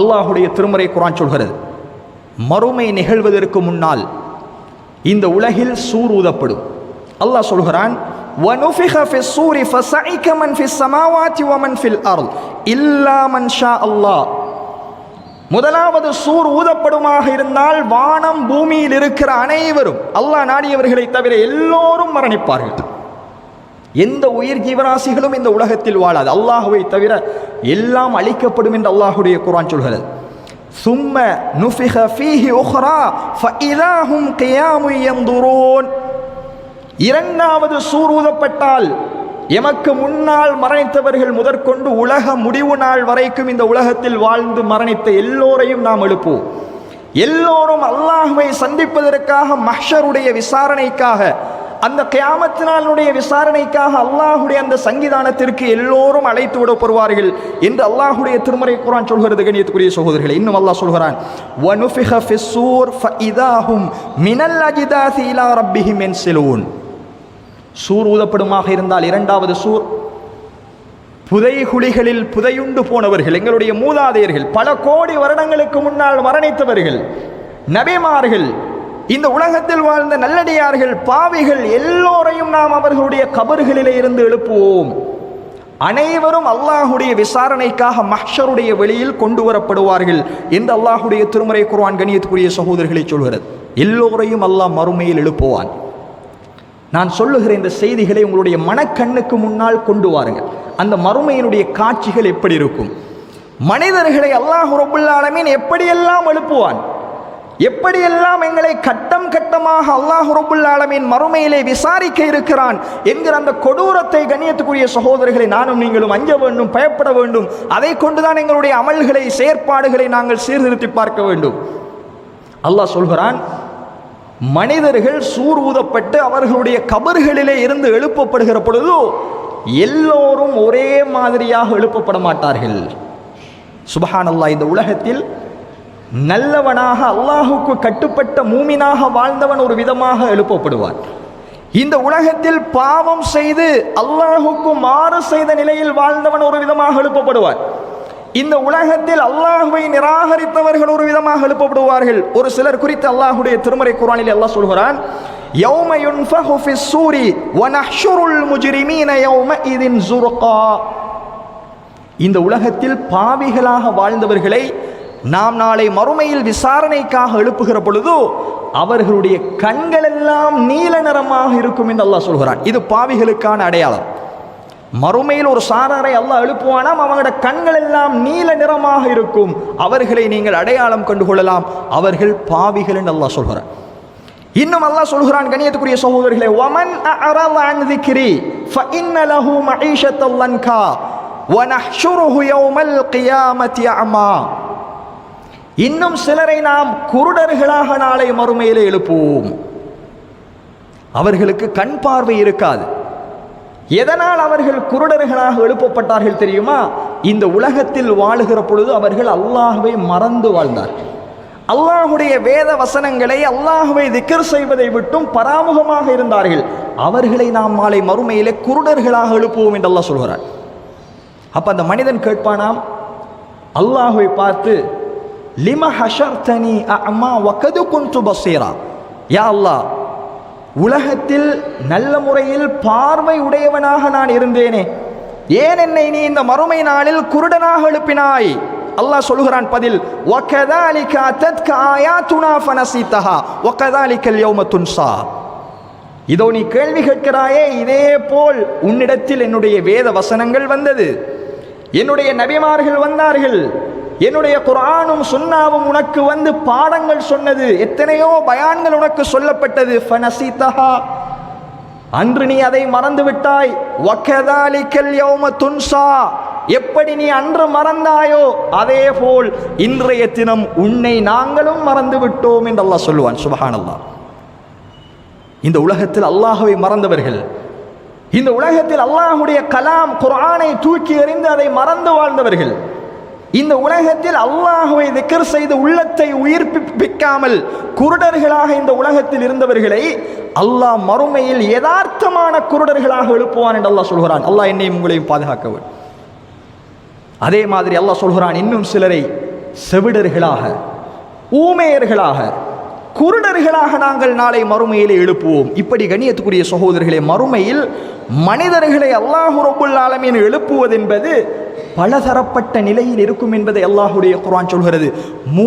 அல்லாஹுடைய திருமறை குரான் சொல்கிறது மறுமை நிகழ்வதற்கு முன்னால் இந்த உலகில் சூர் ஊதப்படும் அல்லாஹ் சொல்கிறான் وَنُفِخَ فِي الصُّورِ فَصَعِقَ مَنْ فِي السَّمَاوَاتِ وَمَنْ فِي الْأَرْضِ إِلَّا مَنْ شَاءَ اللَّهُ முதலாவது சூர் ஊதப்படுமாக இருந்தால் வானம் பூமியில் இருக்கிற அனைவரும் அல்லாஹ் நாடியவர்களை தவிர எல்லோரும் மரணிப்பார்கள் எந்த உயிர் ஜீவராசிகளும் இந்த உலகத்தில் வாழாது. அல்லாஹுவை தவிர எல்லாம் அழிக்கப்படும் என்று அல்லாஹுடைய குரான் சொல்கிறது. சும்ம நுஃபிஹ ஃபீஹி உஹ்ரா ஃபஇதாஹும் கியாமு யன்துரூன் இரண்டாவது சூரூதப்பட்டால் எமக்கு முன்னால் மரணித்தவர்கள் முதற்கொண்டு உலக முடிவு நாள் வரைக்கும் இந்த உலகத்தில் வாழ்ந்து மரணித்த எல்லோரையும் நாம் எழுப்புவோம். எல்லோரும் அல்லாஹுவை சந்திப்பதற்காக மஹ்ஷருடைய விசாரணைக்காக அந்த கியாமத்தினாலுடைய விசாரணைக்காக அல்லாஹுடைய அந்த சங்கிதானத்திற்கு எல்லோரும் அழைத்து விடப்படுவார்கள் என்று அல்லாஹுடைய திருமறை குரான் சொல்கிறது கணியத்துக்குரிய சகோதரர்களை. இன்னும் அல்லாஹ் சொல்கிறான் மினல் சூர் ஊதப்படுமாக இருந்தால் இரண்டாவது சூர். புதைகுழிகளில் புதையுண்டு போனவர்கள் எங்களுடைய மூதாதையர்கள் பல கோடி வருடங்களுக்கு முன்னால் மரணித்தவர்கள் நபிமார்கள் இந்த உலகத்தில் வாழ்ந்த நல்லடியார்கள் பாவிகள் எல்லோரையும் நாம் அவர்களுடைய கபர்களிலே இருந்து எழுப்புவோம். அனைவரும் அல்லாஹுடைய விசாரணைக்காக மஹ்ஷருடைய வெளியில் கொண்டு வரப்படுவார்கள் என்று அல்லாஹுடைய திருமறை குருவான் கணியத்துக்குரிய சகோதரர்களை சொல்கிறது. எல்லோரையும் அல்லாஹ் மறுமையில் எழுப்புவான். நான் சொல்லுகிற இந்த செய்திகளை உங்களுடைய மனக்கண்ணுக்கு முன்னால் கொண்டு வாருங்கள். அந்த மறுமையினுடைய காட்சிகள் எப்படி இருக்கும்? மனிதர்களை அல்லாஹ் ரபுல் எப்படியெல்லாம் எழுப்புவான்? எப்படியெல்லாம் எங்களை கட்டம் கட்டமாக அல்லாஹ் ரபுல் மறுமையிலே விசாரிக்க இருக்கிறான் என்கிற அந்த கொடூரத்தை கண்ணியத்துக்குரிய சகோதரர்களை நானும் நீங்களும் அஞ்ச வேண்டும் பயப்பட வேண்டும். அதை கொண்டுதான் எங்களுடைய அமல்களை செயற்பாடுகளை நாங்கள் சீர்திருத்தி பார்க்க வேண்டும். அல்லாஹ் சொல்கிறான் மனிதர்கள் சூர் ஊதப்பட்டு அவர்களுடைய கபர்களிலே இருந்து எழுப்பப்படுகிற பொழுது எல்லோரும் ஒரே மாதிரியாக எழுப்பப்பட மாட்டார்கள். சுபஹான் அல்லாஹ் இந்த உலகத்தில் நல்லவனாக அல்லாஹுக்கு கட்டுப்பட்ட மூமினாக வாழ்ந்தவன் ஒரு விதமாக எழுப்பப்படுவான். இந்த உலகத்தில் பாவம் செய்து அல்லாஹுக்கு மாறு செய்த நிலையில் வாழ்ந்தவன் ஒரு விதமாக எழுப்பப்படுவார் இந்த உலகத்தில் அல்லாஹுவை நிராகரித்தவர்கள் ஒரு விதமாக எழுப்பப்படுவார்கள். ஒரு சிலர் குறித்து அல்லாஹுடைய திருமறை குரானில் அல்லாஹ் சொல்கிறான் யௌம யுன்ஃபஹு ஃபிஸ் சூரி வ நஹ்ஷுருல் முஜ்ரிமீன யௌமஇதின் ஸுர்கா இந்த உலகத்தில் பாவிகளாக வாழ்ந்தவர்களை நாம் நாளை மறுமையில் விசாரணைக்காக எழுப்புகிற பொழுது அவர்களுடைய கண்கள் எல்லாம் நீல நிறமாக இருக்கும் என்று அல்லாஹ் சொல்கிறான் இது பாவிகளுக்கான அடையாளம் மறுமையில் ஒரு சாராரை அல்லாஹ் எழுப்புவானாம் அவங்களோட கண்கள் எல்லாம் நீல நிறமாக இருக்கும் அவர்களை நீங்கள் அடையாளம் கண்டு கொள்ளலாம் அவர்கள் பாவிகள் என்று அல்லாஹ் சொல்கிறான் இன்னும் அல்லாஹ் சொல்கிறான் கணியத்துக்குரிய சகோதரர்களே வமன் அஅரத அன் ذِكْرِي فإن له معيشة ضنكا ونحشره يوم القيامة أعمى இன்னும் சிலரை நாம் குருடர்களாக நாளை மறுமையிலே எழுப்புவோம். அவர்களுக்கு கண் பார்வை இருக்காது. எதனால் அவர்கள் குருடர்களாக எழுப்பப்பட்டார்கள் தெரியுமா? இந்த உலகத்தில் வாழுகிற பொழுது அவர்கள் அல்லாஹுவை மறந்து வாழ்ந்தார்கள். அல்லாஹுடைய வேத வசனங்களை அல்லாஹுவை திக்கர் செய்வதை விட்டும் பராமுகமாக இருந்தார்கள். அவர்களை நாம் மாலை மறுமையிலே குருடர்களாக எழுப்புவோம் என்று அல்லாஹ் சொல்கிறார் அப்போ அந்த மனிதன் கேட்பானாம் அல்லாஹுவை பார்த்து லிம ஹஷர்தனி அம்மா வக்கது குண்டு பசீரா யா அல்லா உலகத்தில் நல்ல முறையில் பார்வை உடையவனாக நான் இருந்தேனே. ஏன் என்னை நீ இந்த மறுமை நாளில் குருடனாக எழுப்பினாய்? அல்லாஹ் சொல்கிறான் பதில் ஒக்கதாலிக்க அத்தத்க ஆயாத்துனா ஃபனசித்தஹா ஒக்கதாலிக்கல் யௌம துன்சா. இதோ நீ கேள்வி கேட்கிறாயே இதே போல் உன்னிடத்தில் என்னுடைய வேத வசனங்கள் வந்தது. என்னுடைய நபிமார்கள் வந்தார்கள் என்னுடைய குரானும் சுன்னாவும் உனக்கு வந்து பாடங்கள் சொன்னது. எத்தனையோ பயான்கள் உனக்கு சொல்லப்பட்டது. ஃபனசிதஹா அன்று நீ அதை மறந்து விட்டாய் வக்கதாலிக்கல் யௌம துன்சா. எப்படி நீ அன்று மறந்தாயோ அதே போல் இன்றைய தினம் உன்னை நாங்களும் மறந்து விட்டோம் என்று அல்லாஹ் சொல்லுவான். சுபஹானல்லா இந்த உலகத்தில் அல்லாஹுவை மறந்தவர்கள் இந்த உலகத்தில் அல்லாஹுடைய கலாம் குரானை தூக்கி எறிந்து அதை மறந்து வாழ்ந்தவர்கள் இந்த உலகத்தில் அல்லாஹுவை திக்கர் செய்து உள்ளத்தை உயிர்ப்பிக்காமல் குருடர்களாக இந்த உலகத்தில் இருந்தவர்களை அல்லாஹ் மறுமையில் யதார்த்தமான குருடர்களாக எழுப்புவான் என்று அல்லாஹ் சொல்கிறான். அல்லாஹ் என்னையும் உங்களையும் பாதுகாக்க அதே மாதிரி அல்லாஹ் சொல்கிறான் இன்னும் சிலரை செவிடர்களாக ஊமையர்களாக குருடர்களாக நாங்கள் நாளை மறுமையிலே எழுப்புவோம். இப்படி கண்ணியத்துக்குரிய சகோதரர்களே மறுமையில் மனிதர்களை அல்லாஹு ரப்புல் ஆலமீன் எழுப்புவது என்பது பலதரப்பட்ட நிலையில் இருக்கும் என்பதை அல்லாஹுடைய குரான் சொல்கிறது. மூ